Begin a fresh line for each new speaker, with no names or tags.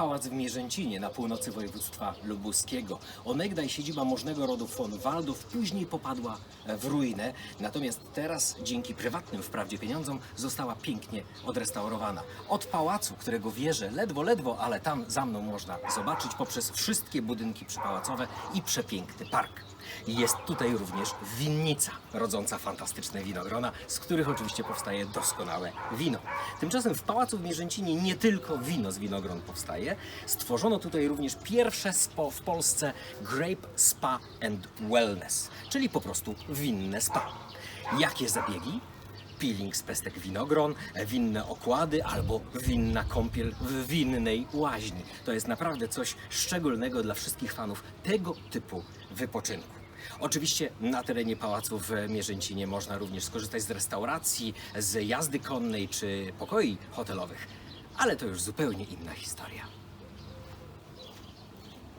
pałac w Mierzęcinie na północy województwa lubuskiego. Onegdaj siedziba możnego rodu von Waldów później popadła w ruinę, natomiast teraz dzięki prywatnym wprawdzie pieniądzom została pięknie odrestaurowana. Od pałacu, którego wieże ledwo, ledwo, ale tam za mną można zobaczyć poprzez wszystkie budynki przypałacowe i przepiękny park. Jest tutaj również winnica, rodząca fantastyczne winogrona, z których oczywiście powstaje doskonałe wino. Tymczasem w Pałacu w Mierzęcinie nie tylko wino z winogron powstaje, stworzono tutaj również pierwsze spo w Polsce Grape Spa and Wellness, czyli po prostu winne spa. Jakie zabiegi? Peeling z pestek winogron, winne okłady albo winna kąpiel w winnej łaźni. To jest naprawdę coś szczególnego dla wszystkich fanów tego typu wypoczynku. Oczywiście na terenie pałacu w Mierzęcinie można również skorzystać z restauracji, z jazdy konnej czy pokoi hotelowych, ale to już zupełnie inna historia.